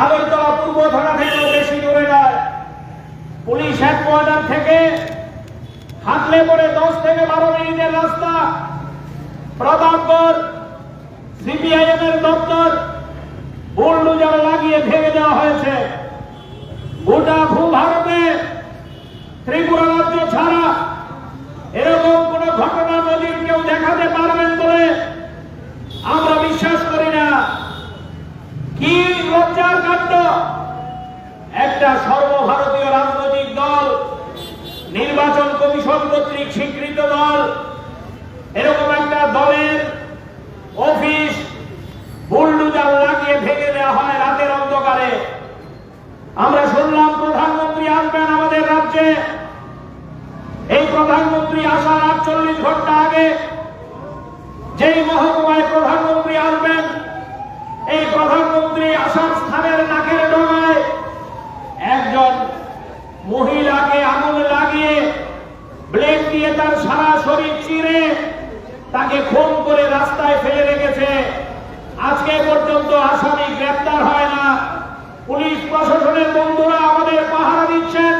আগরতলা পূর্ব থানা থেকেও বেশি দূরে নয়। পুলিশ হেডকোয়ার্টার থেকে হাঁটলে পরে দশ থেকে বারো মিনিটের রাস্তা। প্রতাপগড় সিপিআইএম এর দপ্তর, বুলডুজার লাগিয়ে ভেঙে দেওয়া হয়েছে। গোটা ভূভারতে ত্রিপুরা রাজ্য ছাড়া এরকম কোন ঘটনা নদীর কেউ দেখাতে পারবেন বলে আমরা বিশ্বাস করি না কি লজ্জার কাণ্ড একটা সর্বভারতীয় রাজনৈতিক দল, নির্বাচন কমিশন কর্তৃক স্বীকৃত দল, এরকম একটা দলের অফিস বুলডুজার লাগিয়ে ভেঙে দেওয়া হয় রাতের অন্ধকারে। আমরা শুনলাম প্রধানমন্ত্রী আসবেন আমাদের রাজ্যে। এই প্রধানমন্ত্রী আসার আটচল্লিশ ঘণ্টা আগে যেই মহকুমায় প্রধানমন্ত্রী আসবেন এই প্রধানমন্ত্রী আসার স্থানের নাকের ডগায় একজন মহিলাকে আগুন লাগিয়ে ব্লেড দিয়ে তার সারা শরীর চিরে তাকে খুন করে রাস্তায় ফেলে রেখেছে আজকে পর্যন্ত আসামি গ্রেপ্তার হয় না পুলিশ প্রশাসনের বন্ধুরা আমাদের পাহারা দিচ্ছেন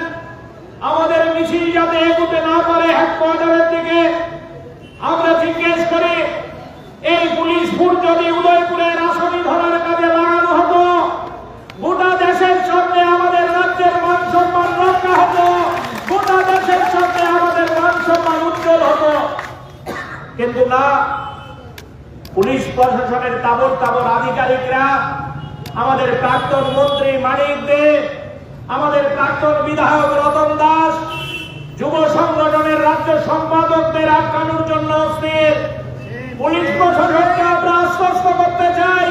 আমাদের মিছিল যাতে এগোতে না পারে হেডকোয়ার্টারের দিকে আমরা জিজ্ঞেস করি এই পুলিশ ফুট যদি উদয়পুরের আসামি ধরার কাজে লাগানো হতো গোটা দেশের সামনে আমাদের রাজ্যের মান সম্মান রক্ষা হতো গোটা দেশের সামনে আমাদের মান সম্মান উজ্জ্বল হতো কিন্তু না পুলিশ প্রশাসনের তাবর তাবর আধিকারিকরা, আমাদের প্রাক্তন মন্ত্রী মানিক দে আমাদের প্রাক্তন বিধায়ক রতন দাস, যুব সংগঠনের রাজ্য সম্পাদকদের আটকানোর জন্য অস্থির। পুলিশ প্রশাসনকে আমরা আশ্বস্ত করতে চাই,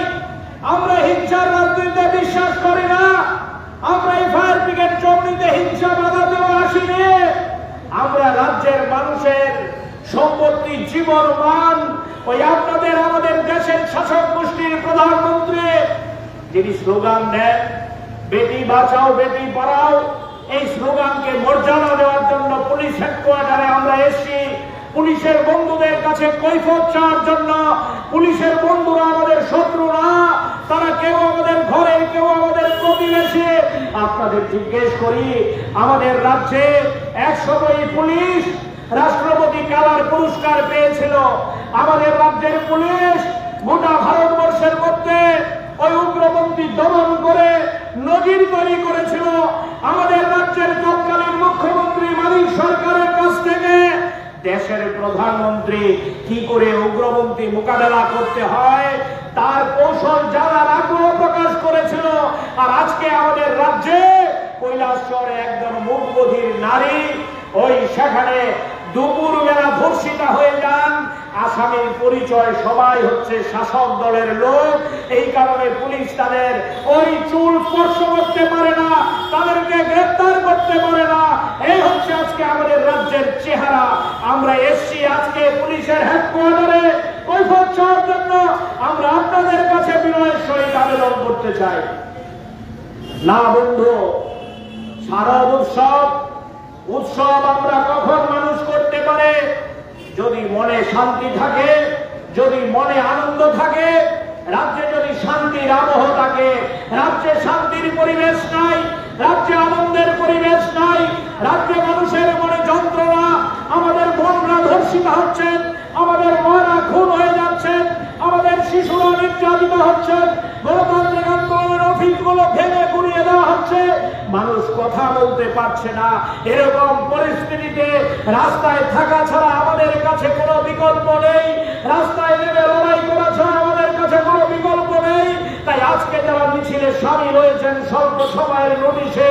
আমরা হিংসার রাজনীতিতে বিশ্বাস করি না, আমরা এই ফায়ার ব্রিগেড হিংসা বাধাতেও আসিনি। আমরা রাজ্যের মানুষের সম্পত্তি, জীবন মান, ওই আপনাদের আমাদের দেশের শাসক গোষ্ঠীর প্রধানমন্ত্রী, যিনি স্লোগান দেন, বেটি বাঁচাও, বেটি পড়াও। এই স্লোগানকে মর্যাদা দেওয়ার জন্য পুলিশ হেডকোয়ার্টারে আমরা এসেছি। পুলিশের বন্ধুদের কাছে কৈফত চাওয়ার জন্য পুলিশের বন্ধুরা আমাদের শত্রু না তারা কেউ আমাদের ঘরে, কেউ আমাদের প্রতিবেশী। আপনাদের জিজ্ঞেস করি, আমাদের রাজ্যে একসময় পুলিশ রাষ্ট্রপতি কালার পুরস্কার পেয়েছিল। আমাদের রাজ্যের পুলিশ গোটা ভারতবর্ষের মধ্যে ওই উগ্রপন্থী দমন করে নজির তৈরি করেছিল। আমাদের রাজ্যের তৎকালীন মুখ্যমন্ত্রী মালিক সরকারের কাছ থেকে দেশের প্রধানমন্ত্রী কি করে উগ্রপন্থী মোকাবেলা করতে হয়, তার কৌশল জানার আগ্রহ প্রকাশ করেছিল। আর আজকে আমাদের রাজ্যে কৈলাসচরে একজন মুখবধির নারী, ওই সেখানে দুপুর বেলা ধর্ষিতা হয়ে যান। আসামির পরিচয় সবাই হচ্ছে শাসক দলের লোক। এই কারণে পুলিশ তাদের ওই চুল স্পর্শ করতে পারে না, তাদেরকে গ্রেফতার করতে পারে না। এই হচ্ছে আজকে আমাদের রাজ্যের চেহারা। আমরা এসছি আজকে পুলিশের হেডকোয়ার্টারে কৈফত চাওয়ার জন্য আমরা আপনাদের কাছে বিনয়ের সহিত আবেদন করতে চাই। না বন্ধু শারদ উৎসব উৎসব আমরা কখন মানুষ করতে পারে? যদি মনে শান্তি থাকে, যদি মনে আনন্দ থাকে, রাজ্যে যদি শান্তির আবহ থাকে, রাজ্যে শান্তির পরিবেশ নাই, রাজ্যে আনন্দের পরিবেশ নাই, রাজ্যে মানুষের মনে যন্ত্রণা, আমাদের বোনরা ধর্ষিত হচ্ছেন, আমাদের মারা খুন হয়ে যাচ্ছেন, আমাদের শিশুরা নির্যাতিত হচ্ছেন মানুষ কথা বলতে পারছে না। এরকম পরিস্থিতিতে রাস্তায় থাকা ছাড়া আমাদের কাছে কোনো বিকল্প নেই। রাস্তায় নেমে লড়াই করা ছাড়া আমাদের কাছে কোনো বিকল্প নেই। তাই আজকে যারা মিছিলে সামিল হয়েছেন স্বল্প সময়ের নোটিশে,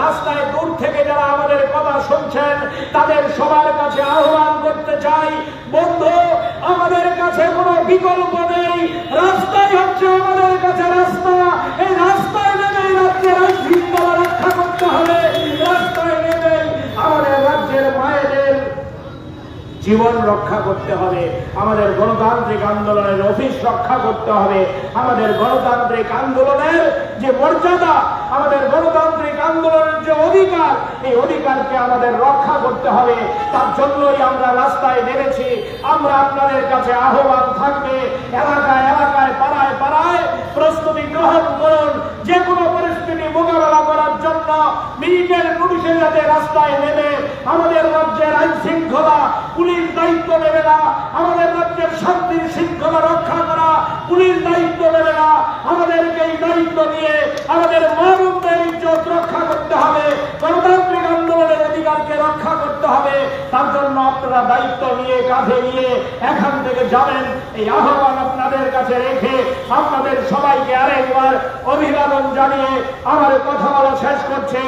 রাস্তায় দূর থেকে যারা আমাদের কথা শুনছেন, তাদের সবার কাছে আহ্বান করতে চাই, বন্ধু, আমাদের কাছে কোনো বিকল্প নেই। রাস্তায় হচ্ছে আমাদের জীবন রক্ষা করতে হবে। আমাদের গণতান্ত্রিক আন্দোলনের অফিস রক্ষা করতে হবে। আমাদের গণতান্ত্রিক আন্দোলনের যে মর্যাদা, আমাদের গণতান্ত্রিক আন্দোলনের যে অধিকার, এই অধিকারকে আমাদের রক্ষা করতে হবে। তার জন্যই আমরা রাস্তায় নেমেছি। আমরা আপনাদের কাছে আহ্বান থাকবে। এলাকায় এলাকায়, পাড়ায় পাড়ায় প্রস্তুতি গ্রহণ করুন। যে কোনো মিনিটের নোটিশে যাতে রাস্তায় নেমে আমাদের রাজ্যের আইন শৃঙ্খলা, পুলিশ দায়িত্ব নেবে না। আমাদের রাজ্যের শান্তির শৃঙ্খলা রক্ষা করা পুলিশ দায়িত্ব নেবে না। আমাদেরকে এই দায়িত্ব নিয়ে আমাদের মানবদের ইজ্জত রক্ষা করতে হবে, গণতান্ত্রিক আন্দোলনের অধিকারকে রক্ষা করতে হবে। তার জন্য আপনারা দায়িত্ব নিয়ে কাঁধে নিয়ে এখান থেকে যাবেন, এই আহ্বান আপনাদের কাছে রেখে আপনাদের সবাইকে আরেকবার অভিবাদন জানিয়ে আমার কথা বলা শেষ করছে।